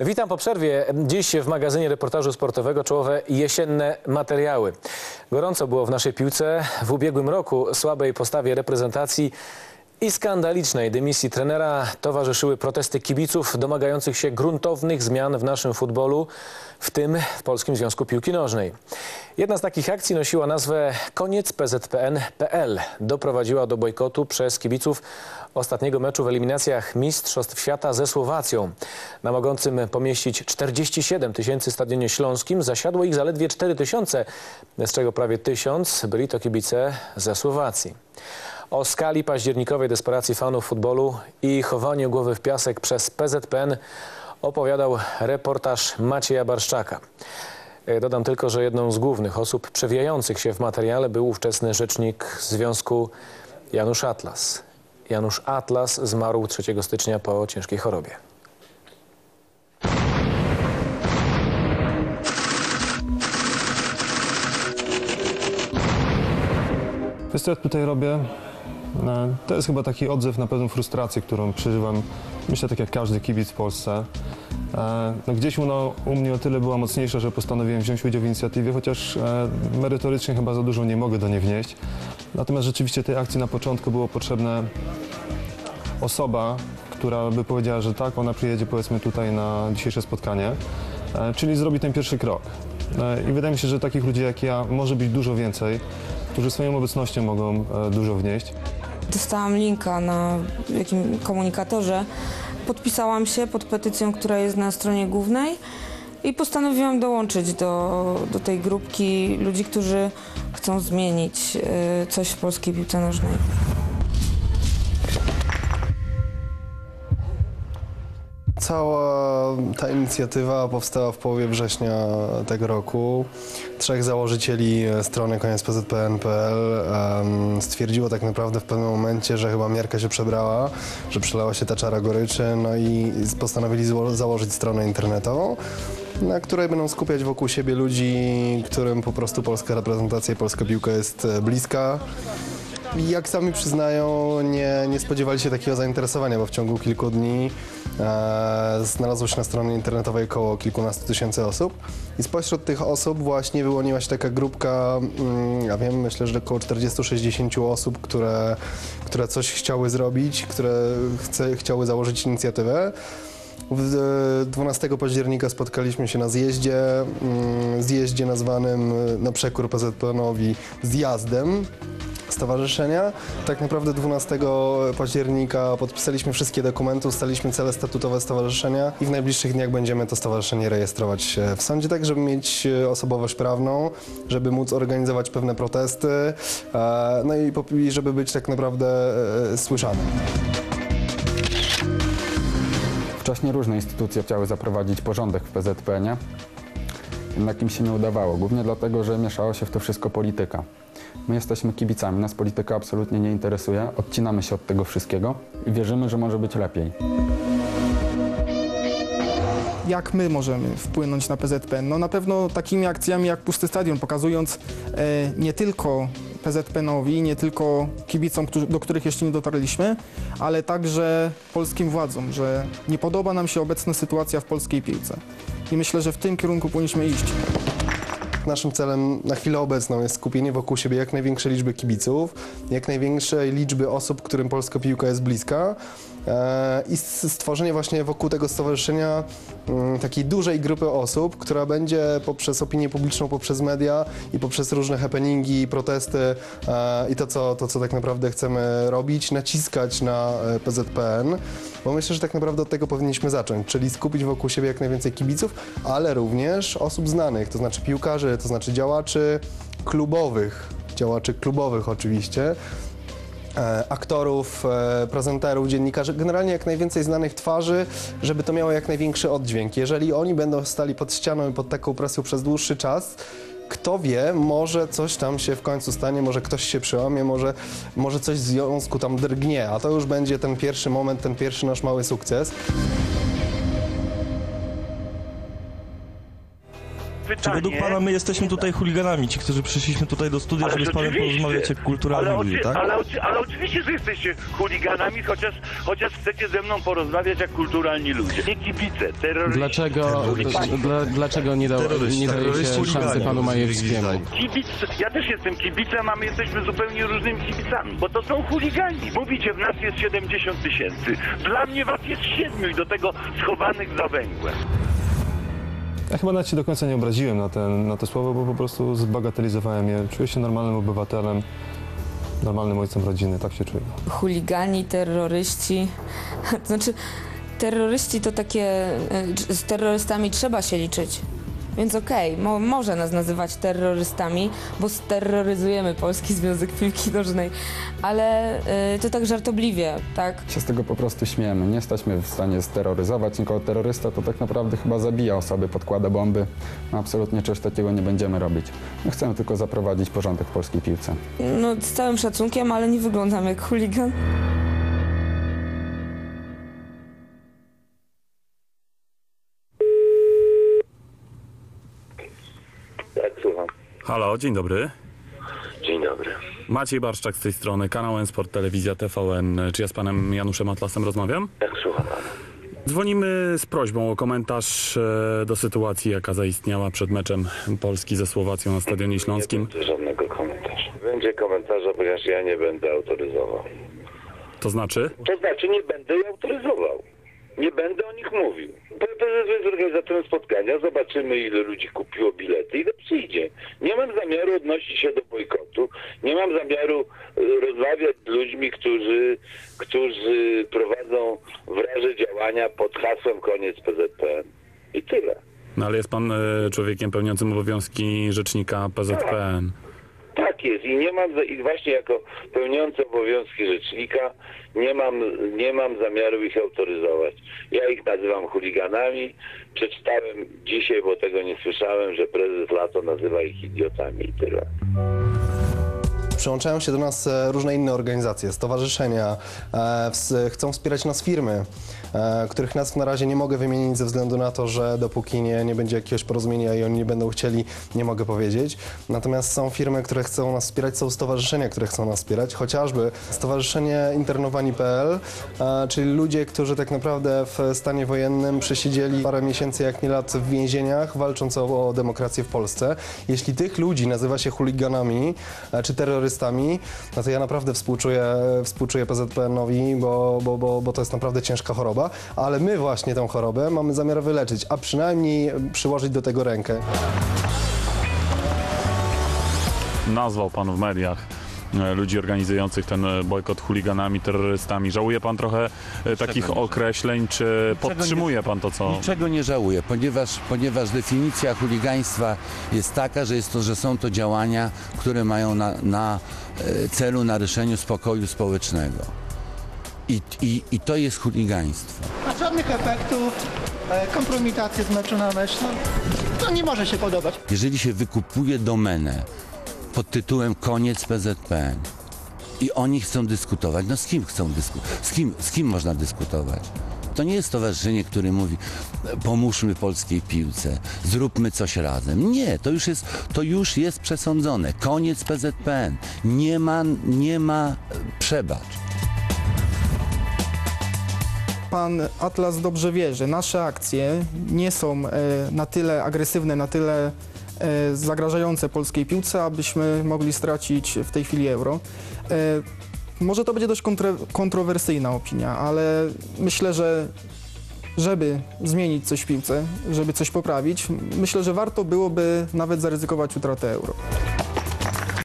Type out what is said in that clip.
Witam po przerwie. Dziś w magazynie reportażu sportowego czołowe jesienne materiały. Gorąco było w naszej piłce. W ubiegłym roku słabej postawie reprezentacji i skandalicznej dymisji trenera towarzyszyły protesty kibiców domagających się gruntownych zmian w naszym futbolu, w tym w Polskim Związku Piłki Nożnej. Jedna z takich akcji nosiła nazwę Koniec PZPN.pl. Doprowadziła do bojkotu przez kibiców ostatniego meczu w eliminacjach Mistrzostw Świata ze Słowacją. Na mogącym pomieścić 47 tysięcy stadionie śląskim zasiadło ich zaledwie 4 tysiące, z czego prawie tysiąc byli to kibice ze Słowacji. O skali październikowej desperacji fanów futbolu i chowaniu głowy w piasek przez PZPN opowiadał reportaż Macieja Barszczaka. E, Dodam tylko, że jedną z głównych osób przewijających się w materiale był ówczesny rzecznik związku Janusz Atlas. Janusz Atlas zmarł 3 stycznia po ciężkiej chorobie. Wiesz co ja tutaj robię? E, To jest chyba taki odzew na pewną frustrację, którą przeżywam, myślę tak jak każdy kibic w Polsce. E, No gdzieś ono u mnie o tyle była mocniejsza, że postanowiłem wziąć udział w inicjatywie, chociaż e, merytorycznie chyba za dużo nie mogę do niej wnieść. Natomiast rzeczywiście tej akcji na początku było potrzebne osoba, która by powiedziała, że tak, ona przyjedzie powiedzmy tutaj na dzisiejsze spotkanie, czyli zrobi ten pierwszy krok. I wydaje mi się, że takich ludzi jak ja może być dużo więcej, którzy swoją obecnością mogą dużo wnieść. Dostałam linka na jakim komunikatorze. Podpisałam się pod petycją, która jest na stronie głównej i postanowiłam dołączyć do, do tej grupki ludzi, którzy chcą zmienić y, coś w polskiej piłce nożnej. Cała ta inicjatywa powstała w połowie września tego roku. Trzech założycieli strony koniecpzpn.pl stwierdziło tak naprawdę w pewnym momencie, że chyba miarka się przebrała, że przelała się ta czara goryczy, no i postanowili założyć stronę internetową, na której będą skupiać wokół siebie ludzi, którym po prostu polska reprezentacja i polska piłka jest e, bliska. Jak sami przyznają, nie, nie spodziewali się takiego zainteresowania, bo w ciągu kilku dni e, znalazło się na stronie internetowej około kilkunastu tysięcy osób. I spośród tych osób właśnie wyłoniła się taka grupka, mm, ja wiem, myślę, że około 40-60 osób, które, które coś chciały zrobić, które chce, chciały założyć inicjatywę. W- e, 12 października spotkaliśmy się na zjeździe, mm, zjeździe nazwanym e, na przekór PZPN-owi zjazdem stowarzyszenia. Tak naprawdę 12 października podpisaliśmy wszystkie dokumenty, ustaliliśmy cele statutowe stowarzyszenia i w najbliższych dniach będziemy to stowarzyszenie rejestrować e, w sądzie, tak żeby mieć e, osobowość prawną, żeby móc organizować pewne protesty, e, no i żeby być tak naprawdę słyszanym. Wcześniej różne instytucje chciały zaprowadzić porządek w PZPN-ie, jednak im się nie udawało, głównie dlatego, że mieszała się w to wszystko polityka. My jesteśmy kibicami, nas polityka absolutnie nie interesuje, odcinamy się od tego wszystkiego i wierzymy, że może być lepiej. jak my możemy wpłynąć na PZPN? No na pewno takimi akcjami jak Pusty Stadion, pokazując e, nie tylko PZPN-owi, nie tylko kibicom, do których jeszcze nie dotarliśmy, ale także polskim władzom, że nie podoba nam się obecna sytuacja w polskiej piłce. I myślę, że w tym kierunku powinniśmy iść. Naszym celem na chwilę obecną jest skupienie wokół siebie jak największej liczby kibiców, jak największej liczby osób, którym polska piłka jest bliska i s- stworzenie właśnie wokół tego stowarzyszenia mm, takiej dużej grupy osób, która będzie poprzez opinię publiczną, poprzez media i poprzez różne happeningi, protesty e, i to co, to, co tak naprawdę chcemy robić, naciskać na e, PZPN, bo myślę, że tak naprawdę od tego powinniśmy zacząć, czyli skupić wokół siebie jak najwięcej kibiców, ale również osób znanych, to znaczy piłkarzy, to znaczy działaczy klubowych, działaczy klubowych oczywiście, e, aktorów, e, prezenterów, dziennikarzy, generalnie jak najwięcej znanych twarzy, żeby to miało jak największy oddźwięk. Jeżeli oni będą stali pod ścianą i pod taką presją przez dłuższy czas, kto wie, może coś tam się w końcu stanie, może ktoś się przełamie, może, może coś w związku tam drgnie, a to już będzie ten pierwszy moment, ten pierwszy nasz mały sukces. Czy według pana my jesteśmy tutaj chuliganami, ci, którzy przyszliśmy tutaj do studia, żeby z panem porozmawiać jak kulturalni ale, ludzie, tak? ale, oczy- ale oczywiście, że jesteście chuliganami, chociaż, chociaż chcecie ze mną porozmawiać jak kulturalni ludzie. Nie kibice, terroryści. Dlaczego, dla, dlaczego nie, dał, nie daje Terroryści, się szansy panu Majewskiemu? Kibic, ja też jestem kibicem, a my jesteśmy zupełnie różnymi kibicami, bo to są chuligani. Mówicie, w nas jest 70 tysięcy. Dla mnie was jest siedmiu i do tego schowanych za węglem. Ja chyba nawet się do końca nie obraziłem na, ten, na to słowo, bo po prostu zbagatelizowałem je. Czuję się normalnym obywatelem, normalnym ojcem rodziny, tak się czuję. chuligani, terroryści. Znaczy, terroryści to takie. e, Z terrorystami trzeba się liczyć. Więc okej, mo, może nas nazywać terrorystami, bo steroryzujemy Polski Związek Piłki Nożnej, ale e, to tak żartobliwie, tak? Się z tego po prostu śmiejemy. Nie jesteśmy w stanie steroryzować nikogo. Terrorysta to tak naprawdę chyba zabija osoby, podkłada bomby. No absolutnie czegoś takiego nie będziemy robić. My chcemy tylko zaprowadzić porządek w polskiej piłce. No, z całym szacunkiem, ale nie wyglądam jak chuligan. Halo, dzień dobry. Dzień dobry. Maciej Barszczak z tej strony, kanał N-Sport, telewizja TVN. Czy ja z panem Januszem Atlasem rozmawiam? Jak słucham pana? Dzwonimy z prośbą o komentarz e, do sytuacji, jaka zaistniała przed meczem Polski ze Słowacją na Stadionie Śląskim. Żadnego komentarza. Będzie komentarza, ponieważ ja nie będę autoryzował. To znaczy? To znaczy nie będę autoryzował. Nie będę o nich mówił. Prezes jest organizatorem spotkania, zobaczymy ile ludzi kupiło bilety, ile przyjdzie. Nie mam zamiaru odnosić się do bojkotu, nie mam zamiaru y, rozmawiać z ludźmi, którzy, którzy prowadzą w razie działania pod hasłem koniec PZPN. I tyle. No ale jest pan e, człowiekiem pełniącym obowiązki rzecznika PZPN. Tak jest i nie mam, i właśnie jako pełniący obowiązki rzecznika nie mam, nie mam zamiaru ich autoryzować. Ja ich nazywam chuliganami. Przeczytałem dzisiaj, bo tego nie słyszałem, że prezes Lato nazywa ich idiotami i tyle. Przyłączają się do nas e, różne inne organizacje, stowarzyszenia, e, chcą wspierać nas firmy, e, których nazw na razie nie mogę wymienić ze względu na to, że dopóki nie, nie będzie jakiegoś porozumienia i oni nie będą chcieli, nie mogę powiedzieć. Natomiast są firmy, które chcą nas wspierać, są stowarzyszenia, które chcą nas wspierać, chociażby Stowarzyszenie Internowani.pl, czyli ludzie, którzy tak naprawdę w stanie wojennym przesiedzieli parę miesięcy, jak nie lat w więzieniach, walcząc o, o demokrację w Polsce. Jeśli tych ludzi nazywa się chuliganami czy terrorystami, no to ja naprawdę współczuję, współczuję PZPN-owi, bo, bo, bo, bo to jest naprawdę ciężka choroba, ale my właśnie tę chorobę mamy zamiar wyleczyć, a przynajmniej przyłożyć do tego rękę. Nazwał pan w mediach ludzi organizujących ten e, bojkot chuliganami, terrorystami. Żałuje pan trochę e, takich nie określeń, czy podtrzymuje pan to, co... Niczego nie żałuję, ponieważ, ponieważ definicja chuligaństwa jest taka, że, jest to, że są to działania, które mają na, na e, celu naruszeniu spokoju społecznego. I, i, I to jest chuligaństwo. A żadnych efektów, e, kompromitacji z meczu na mecz, no, to nie może się podobać. Jeżeli się wykupuje domenę pod tytułem koniec PZPN i oni chcą dyskutować, no z kim chcą dyskutować? Z kim, z kim można dyskutować? To nie jest stowarzyszenie, które mówi pomóżmy polskiej piłce, zróbmy coś razem. Nie, to już jest, to już jest przesądzone. Koniec PZPN. Nie ma, nie ma e, przebacz. Pan Atlas dobrze wie, że nasze akcje nie są e, na tyle agresywne, na tyle zagrażające polskiej piłce, abyśmy mogli stracić w tej chwili euro. E, może to będzie dość kontrowersyjna opinia, ale myślę, że żeby zmienić coś w piłce, żeby coś poprawić, myślę, że warto byłoby nawet zaryzykować utratę euro.